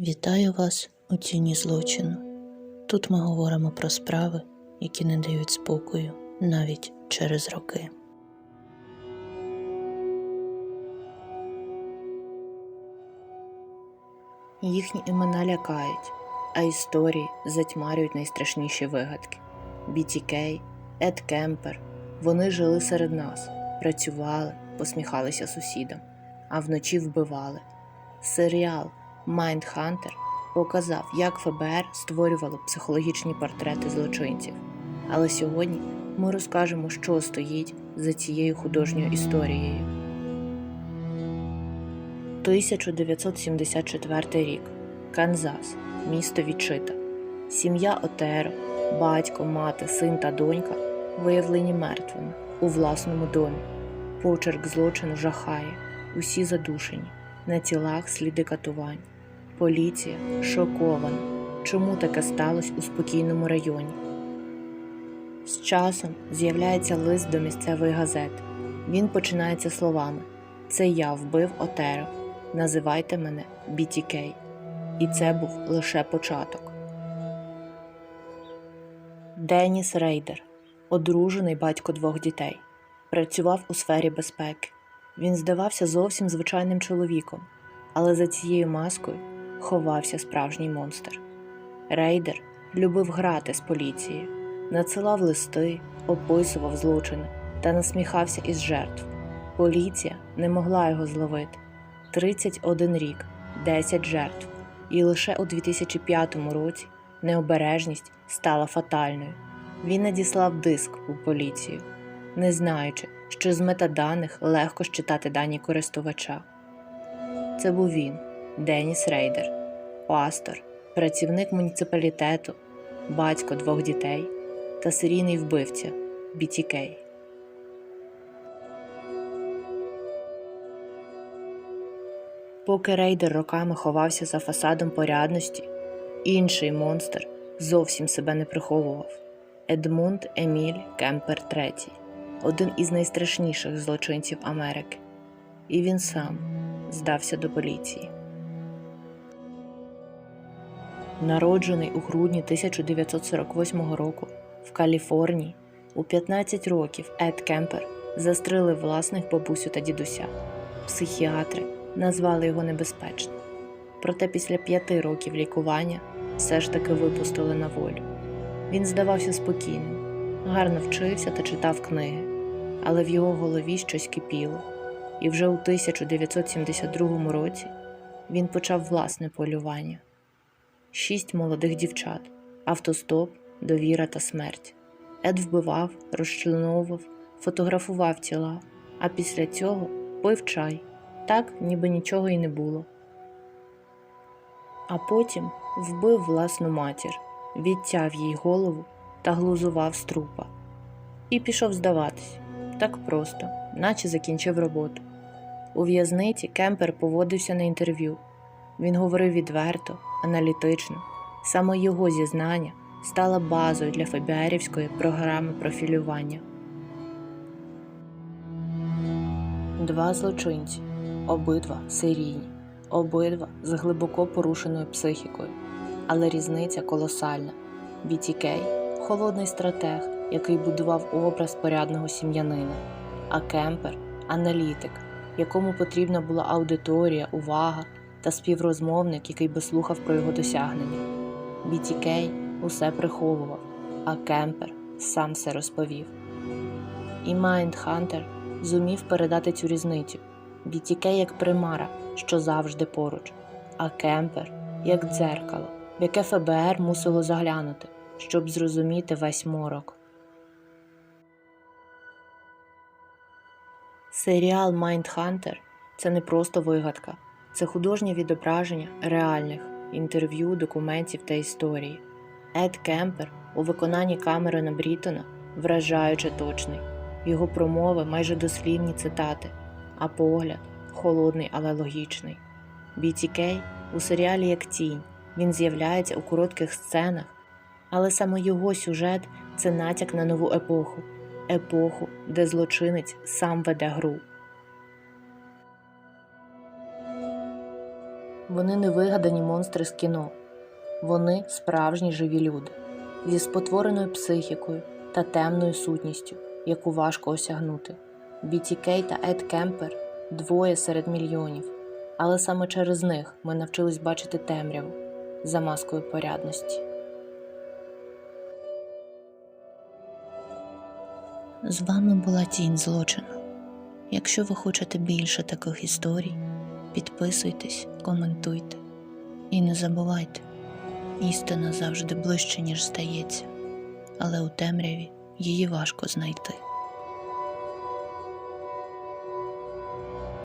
Вітаю вас у тіні злочину. Тут ми говоримо про справи, які не дають спокою навіть через роки. Їхні імена лякають, а історії затьмарюють найстрашніші вигадки. BTK, Ед Кемпер. Вони жили серед нас, працювали, посміхалися сусідам, а вночі вбивали. Серіал Mindhunter показав, як ФБР створювало психологічні портрети злочинців. Але сьогодні ми розкажемо, що стоїть за цією художньою історією. 1974 рік. Канзас, місто Вічита. Сім'я Отеро, батько, мати, син та донька виявлені мертвими у власному домі. Почерк злочину жахає, усі задушені, на тілах сліди катувань. Поліція шокована. Чому таке сталося у спокійному районі? З часом з'являється лист до місцевої газети. Він починається словами: Це я вбив Отеро. Називайте мене BTK. І це був лише початок. Деніс Рейдер, одружений батько двох дітей, працював у сфері безпеки. Він здавався зовсім звичайним чоловіком, але за цією маскою ховався справжній монстр. Рейдер любив грати з поліцією, надсилав листи, описував злочини та насміхався із жертв. Поліція не могла його зловити. 31 рік, 10 жертв, і лише у 2005 році необережність стала фатальною. Він надіслав диск у поліцію, не знаючи, що з метаданих легко считати дані користувача. Це був він, Деніс Рейдер, пастор, працівник муніципалітету, батько двох дітей та серійний вбивця BTK. Поки рейдер роками ховався за фасадом порядності, інший монстр зовсім себе не приховував. Едмунд Еміль Кемпер III, один із найстрашніших злочинців Америки. І він сам здався до поліції. Народжений у грудні 1948 року в Каліфорнії, у 15 років Ед Кемпер застрелив власних бабусю та дідуся. Психіатри назвали його небезпечним. Проте після п'яти років лікування все ж таки випустили на волю. Він здавався спокійним, гарно вчився та читав книги, але в його голові щось кипіло, і вже у 1972 році він почав власне полювання. Шість молодих дівчат, автостоп, довіра та смерть. Ед вбивав, розчленовував, фотографував тіла, а після цього пив чай так, ніби нічого й не було. А потім вбив власну матір, відтяв їй голову та глузував з трупа. І пішов здаватись так просто, наче закінчив роботу. У в'язниці Кемпер поводився на інтерв'ю. Він говорив відверто, аналітично. Саме його зізнання стало базою для ФБРівської програми профілювання. Два злочинці обидва серійні, обидва з глибоко порушеною психікою, але різниця колосальна. BTK – холодний стратег, який будував образ порядного сім'янина, а Кемпер аналітик, якому потрібна була аудиторія, увага та співрозмовник, який би слухав про його досягнення. BTK усе приховував, а Кемпер сам все розповів. І Майндхантер зумів передати цю різницю. BTK як примара, що завжди поруч, а Кемпер як дзеркало, в яке ФБР мусило заглянути, щоб зрозуміти весь морок. Серіал Mindhunter – це не просто вигадка, це художнє відображення реальних інтерв'ю, документів та історії. Ед Кемпер у виконанні Камерона Брітона вражаюче точний, його промови майже дослівні цитати а погляд холодний, але логічний. BTK у серіалі як тінь. Він з'являється у коротких сценах, але саме його сюжет це натяк на нову епоху, епоху, де злочинець сам веде гру. Вони не вигадані монстри з кіно. Вони справжні живі люди зі спотвореною психікою та темною сутністю, яку важко осягнути. Кей та Ед Кемпер двоє серед мільйонів, але саме через них ми навчились бачити темряву за маскою порядності. З вами була тінь злочину. Якщо ви хочете більше таких історій, підписуйтесь, коментуйте і не забувайте, істина завжди ближче, ніж здається, але у темряві її важко знайти.